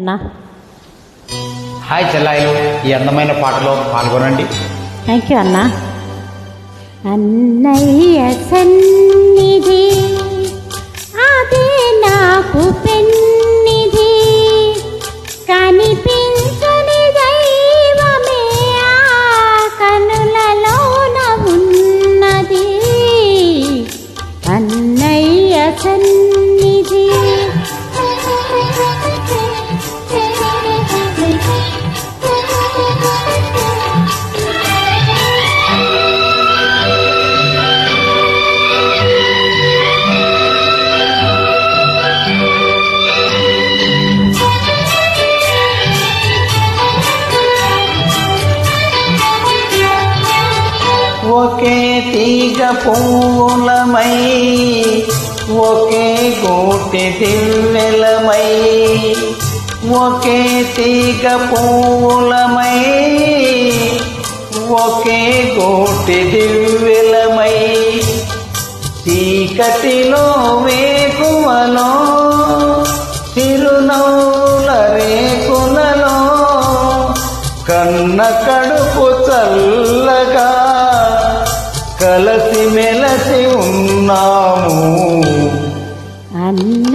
అన్నా. హాయ్ చెల్లాయిలు ఈ అందమైన పాటలో పాల్గొనండి. థ్యాంక్ యూ అన్నా. అన్నయ్య సన్నిధి ఒకే తీగ పువ్వులమై ఒకే గోటి దివ్వెలమై ఒకే తీగ పువ్వులమై ఒకే గోటి దివ్యలమై. చీకటిలో వేకువలో తిరునౌల రేకులలో కన్న కడుపు చల్ల కలసి మెలసి ఉన్నాము. అన్న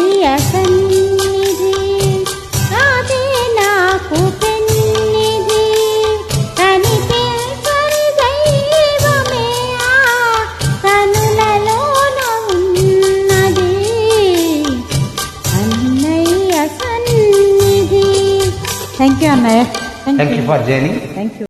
Thank you, Annayash. Thank, Thank you. you for joining. Thank you.